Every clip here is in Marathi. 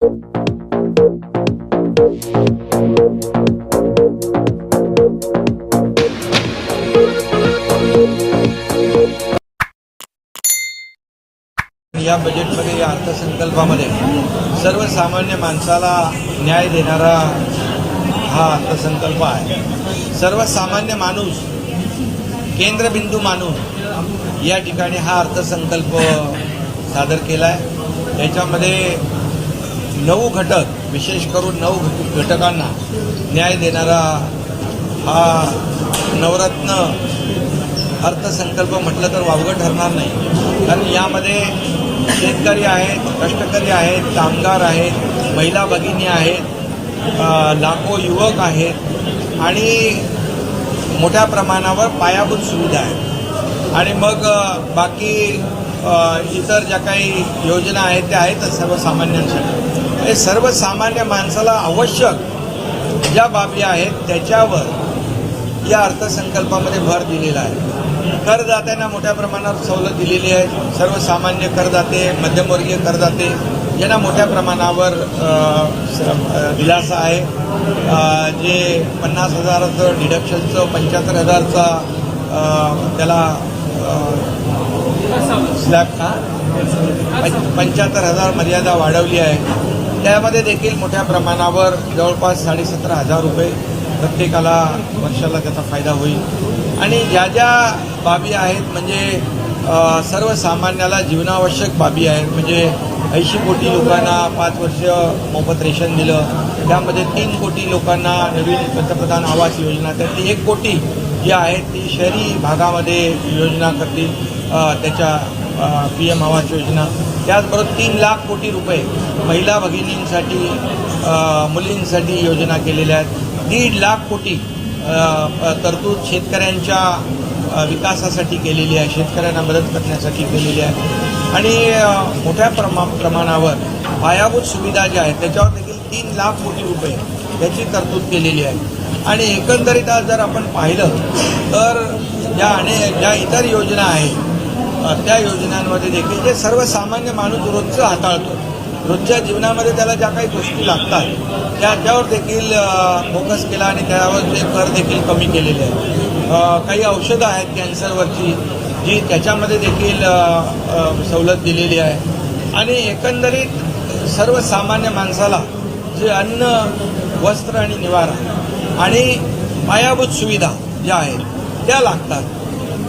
या बजेटमध्ये या अर्थसंकल्पामध्ये सर्वसामान्य माणसाला न्याय देणारा हा अर्थसंकल्प आहे. सर्वसामान्य माणूस केंद्रबिंदू मानून या ठिकाणी हा अर्थसंकल्प सादर केला आहे याच्यामध्ये नऊ घटक विशेष करून नऊ घट- घटकांना न्याय देणारा हा नवरत्न अर्थसंकल्प म्हटलं तर वावगं ठरणार नाही. कारण यामध्ये शेतकरी आहेत कष्टकरी आहेत कामगार आहेत महिला भगिनी आहेत लाखो युवक आहेत आणि मोठ्या प्रमाणावर पायाभूत सुविधा आहेत. आणि मग बाकी इतर ज्या काही योजना आहेत त्या आहेतच सर्वसामान्यांसाठी. हे सर्वसामान्य माणसाला आवश्यक ज्या बाबी आहेत त्याच्यावर या अर्थसंकल्पामध्ये भर दिलेला आहे. करदात्यांना मोठ्या प्रमाणावर सवलत दिलेली आहे. सर्वसामान्य करदाते मध्यमवर्गीय करदाते यांना मोठ्या प्रमाणावर दिलासा आहे. जे पन्नास हजाराचं डिडक्शनचं पंच्याहत्तर हजारचा त्याला स्लॅब का पंच्याहत्तर हजार मर्यादा वाढवली आहे. त्यामध्ये देखील मोठ्या प्रमाणावर जवळपास साडेसतरा हजार रुपये प्रत्येकाला वर्षाला त्याचा फायदा होईल. आणि ज्या ज्या बाबी आहेत म्हणजे सर्वसामान्याला जीवनावश्यक बाबी आहेत म्हणजे ऐंशी कोटी लोकांना पाच वर्ष मोफत रेशन दिलं त्यामध्ये तीन कोटी लोकांना नवीन पंतप्रधान आवास योजना त्यातली एक कोटी जी आहे ती शहरी भागामध्ये योजना करतील त्याच्या पी एम आवास योजना. त्याचबरोबर तीन लाख कोटी रुपये महिला भगिनींसाठी मुलींसाठी योजना केलेल्या आहेत. दीड लाख कोटी तरतूद शेतकऱ्यांच्या विकासासाठी केलेली आहे शेतकऱ्यांना मदत करण्यासाठी केलेली आहे. आणि मोठ्या प्रमा प्रमाणावर पायाभूत सुविधा ज्या आहेत त्याच्यावर देखील तीन लाख कोटी रुपये याची तरतूद केलेली आहे. आणि एकंदरीत आज जर आपण पाहिलं तर ज्या अने ज्या इतर योजना आहेत त्या योजनांमध्ये देखील जे सर्वसामान्य माणूस रोजचं हाताळतो. रोजच्या जीवनामध्ये त्याला ज्या काही गोष्टी लागतात त्याच्यावर देखील फोकस केला आणि त्यावर जे कर देखील कमी केलेले आहेत. काही औषधं आहेत कॅन्सरवरची जी त्याच्यामध्ये देखील सवलत दिलेली आहे. आणि एकंदरीत सर्वसामान्य माणसाला जे अन्न वस्त्र आणि निवारा आणि पायाभूत सुविधा ज्या आहेत त्या लागतात.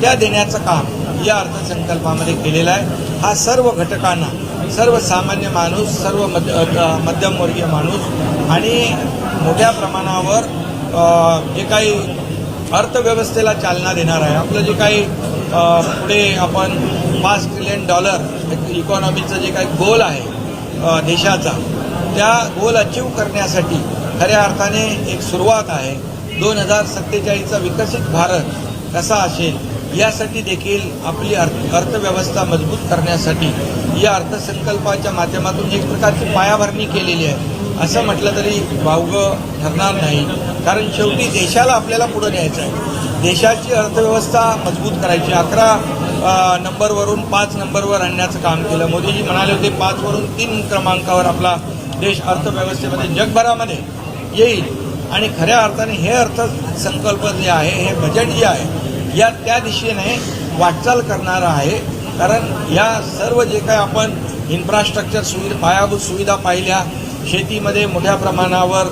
त्या देण्याचं काम या अर्थसंकल्पामध्ये केलेला आहे. हा सर्व घटकांना सर्वसामान्य माणूस सर्व मध्य मध्यमवर्गीय माणूस आणि मोठ्या प्रमाणावर जे काही अर्थव्यवस्थेला चालना देणार आहे. आपलं जे काही पुढे आपण पाच ट्रिलियन डॉलर इकॉनॉमीचं जे काही गोल आहे देशाचा त्या गोल अचीव करण्यासाठी खऱ्या अर्थाने एक सुरुवात आहे. दोन हजार सत्तेचाळीसचा विकसित भारत कसा असेल यासाठी देखील आपली अर्थ अर्थव्यवस्था मजबूत करण्यासाठी या अर्थसंकल्पाच्या माध्यमातून एक प्रकारची पायाभरणी केलेली आहे. असं म्हटलं तरी वावगं ठरणार नाही. कारण शेवटी देशाला आपल्याला पुढं न्यायचं आहे. देशाची अर्थव्यवस्था मजबूत करायची. अकरा नंबरवरून पाच नंबरवर आणण्याचं काम केलं. मोदीजी म्हणाले होते पाचवरून तीन क्रमांकावर आपला देश अर्थव्यवस्थेमध्ये जगभरामध्ये येईल. आणि खऱ्या अर्थाने हे अर्थसंकल्प जे आहे हे बजेट जे आहे या त्या दिशेने वाटचाल करणारं आहे. कारण या सर्व जे काही आपण इन्फ्रास्ट्रक्चर सुविधा पायाभूत सुविधा पाहिल्या शेतीमध्ये मोठ्या प्रमाणावर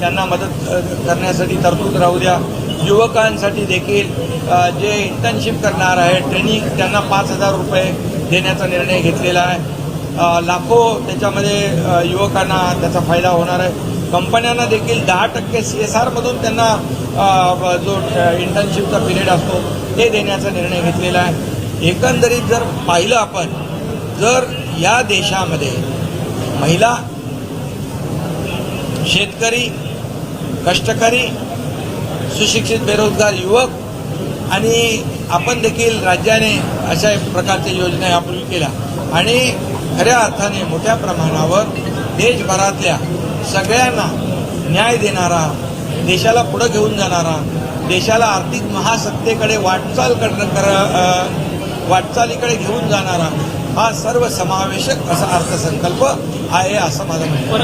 त्यांना मदत करण्यासाठी तरतूद राहू द्या. युवकांसाठी देखील जे इंटर्नशिप करणार आहे ट्रेनिंग त्यांना पाच हजार रुपये देण्याचा निर्णय घेतलेला आहे. लाखो त्याच्यामध्ये युवकांना त्याचा फायदा होणार आहे. कंपन्यांना देखील दहा टक्के सी एस आरमधून त्यांना जो इंटर्नशिपचा पिरियड असतो ते देण्याचा निर्णय घेतलेला आहे. एकंदरीत जर पाहिलं आपण जर या देशामध्ये महिला शेतकरी कष्टकरी सुशिक्षित बेरोजगार युवक आणि आपण देखील राज्याने अशा प्रकारच्या योजना आपण केल्या. आणि खऱ्या अर्थाने मोठ्या प्रमाणावर देशभरातल्या सगळ्यांना न्याय देणारा देशाला पुढं घेऊन जाणारा देशाला आर्थिक महासत्तेकडे वाटचाल कर कर वाटचालीकडे घेऊन जाणारा हा सर्वसमावेशक असा अर्थसंकल्प आहे असं माझं म्हणणं